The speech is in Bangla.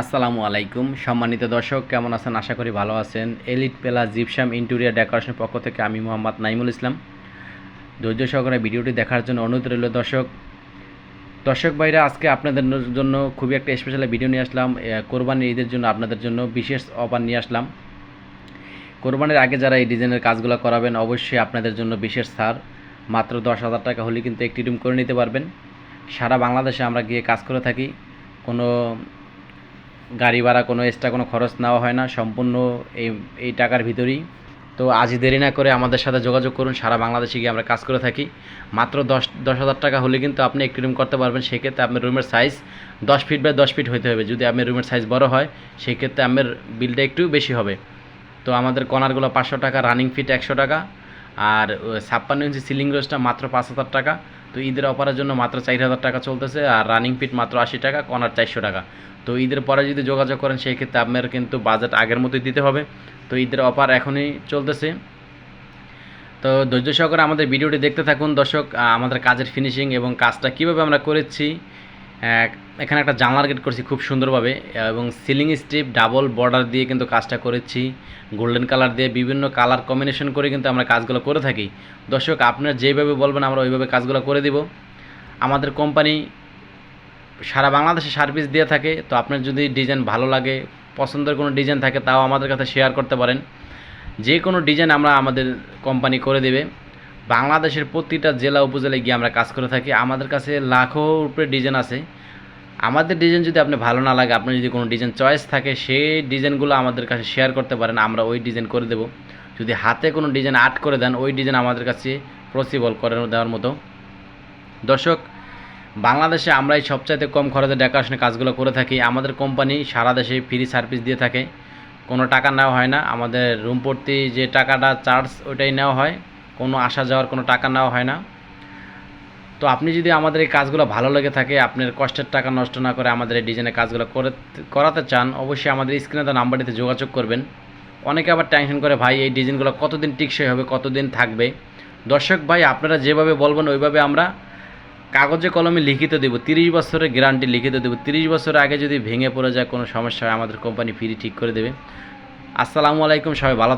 আসসালামু আলাইকুম। সম্মানিত দর্শক, কেমন আছেন? আশা করি ভালো আছেন। এলিট পেলা জিপসাম ইন্টেরিয়ার ডেকোরেশনের পক্ষ থেকে আমি মোহাম্মদ নাইমুল ইসলাম। ধৈর্য সহকারে ভিডিওটি দেখার জন্য অনুরোধ রইল দর্শক। দর্শক ভাইরা, আজকে আপনাদের জন্য খুবই একটা স্পেশাল ভিডিও নিয়ে আসলাম। কোরবানির ঈদের জন্য আপনাদের জন্য বিশেষ অফার নিয়ে আসলাম। কোরবানির আগে যারা এই ডিজাইনের কাজগুলো করাবেন, অবশ্যই আপনাদের জন্য বিশেষ ছাড়। মাত্র দশ হাজার টাকা হলে কিন্তু একটি রুম করে নিতে পারবেন। সারা বাংলাদেশে আমরা গিয়ে কাজ করে থাকি। কোনো গাড়ি ভাড়া কোনো এক্সট্রা কোনো খরচ নেওয়া হয় না, সম্পূর্ণ এই এই টাকার ভিতরেই। তো আজ দেরি না করে আমাদের সাথে যোগাযোগ করুন, সারা বাংলাদেশে গিয়ে আমরা কাজ করে থাকি। মাত্র দশ দশ হাজার টাকা হলে কিন্তু আপনি একটি রুম করতে পারবেন, সেক্ষেত্রে আপনার রুমের সাইজ দশ ফিট বাই দশ ফিট হতে হবে। যদি আপনার রুমের সাইজ বড় হয়, সেক্ষেত্রে আপনার বিলটা একটু বেশি হবে। তো আমাদের কর্নারগুলো পাঁচশো টাকা রানিং ফিট একশো টাকা, আর ছাপ্পান্ন ইঞ্চি সিলিং রোজটা মাত্র পাঁচ হাজার টাকা। তো ঈদের অফারের জন্য মাত্র চার হাজার টাকা চলতেছে আর রানিং পিট মাত্র আশি টাকা কনার চারশো টাকা। তো ঈদের পরে যদি যোগাযোগ করেন সেই ক্ষেত্রে আপনার কিন্তু বাজেট আগের মতোই দিতে হবে। তো ঈদের অফার এখনই চলতেছে। তো ধৈর্য সহকারে আমাদের ভিডিওটি দেখতে থাকুন। দর্শক আমাদের কাজের ফিনিশিং এবং কাজটা কীভাবে আমরা করেছি এখানে একটা জানলার গেট করছি খুব সুন্দরভাবে, এবং সিলিং স্ট্রিপ ডাবল বর্ডার দিয়ে কিন্তু কাজটা করেছি। গোল্ডেন কালার দিয়ে বিভিন্ন কালার কম্বিনেশন করে কিন্তু আমরা কাজগুলো করে থাকি। দর্শক, আপনারা যেভাবে বলবেন, আমরা ওইভাবে কাজগুলো করে দিব। আমাদের কোম্পানি সারা বাংলাদেশে সার্ভিস দিয়ে থাকে, তো আপনার যদি ডিজাইন ভালো লাগে, পছন্দের কোনো ডিজাইন থাকে, তাও আমাদের কাছে শেয়ার করতে পারেন। যে কোনো ডিজাইন আমরা আমাদের কোম্পানি করে দেবে। বাংলাদেশের প্রতিটা জেলা উপজেলায় গিয়ে আমরা কাজ করে থাকি। আমাদের কাছে লাখো উপরে ডিজাইন আছে। আমাদের ডিজাইন যদি আপনি ভালো না লাগে, আপনার যদি কোনো ডিজাইন চয়েস থাকে, সেই ডিজাইনগুলো আমাদের কাছে শেয়ার করতে পারেন, আমরা ওই ডিজাইন করে দেবো। যদি হাতে কোনো ডিজাইন আর্ট করে দেন, ওই ডিজাইন আমাদের কাছে পসিবল করে দেওয়ার মতো। দর্শক, বাংলাদেশে আমরাই সবচাইতে কম খরচে ডেকোরেশনের কাজগুলো করে থাকি। আমাদের কোম্পানি সারা দেশে ফ্রি সার্ভিস দিয়ে থাকে। কোনো টাকা নেওয়া হয় না। আমাদের রুম প্রতি যে টাকাটা চার্জ ওইটাই নেওয়া হয়। কোনো আসা যাওয়ার কোনো টাকা নেওয়া হয় না। তো আপনি যদি আমাদের এই কাজগুলো ভালো লেগে থাকে, আপনার কষ্টের টাকা নষ্ট না করে আমাদের এই ডিজাইনের কাজগুলো করে, করাতে চান, অবশ্যই আমাদের স্ক্রিনে দেওয়া নাম্বারটিতে যোগাযোগ করবেন। অনেকে আবার টেনশন করে, ভাই, এই ডিজাইনগুলো কতদিন টিকসই হবে, কতদিন থাকবে? দর্শক ভাই, আপনারা যেভাবে বলবেন, ওইভাবে আমরা কাগজে কলমে লিখিত দেবো। তিরিশ বছরের গ্যারান্টি লিখিত দেবো। তিরিশ বছর আগে যদি ভেঙে পড়ে যায়, কোনো সমস্যা হয়, আমাদের কোম্পানি ফ্রি ঠিক করে দেবে। আসসালামু আলাইকুম, সবাই ভালো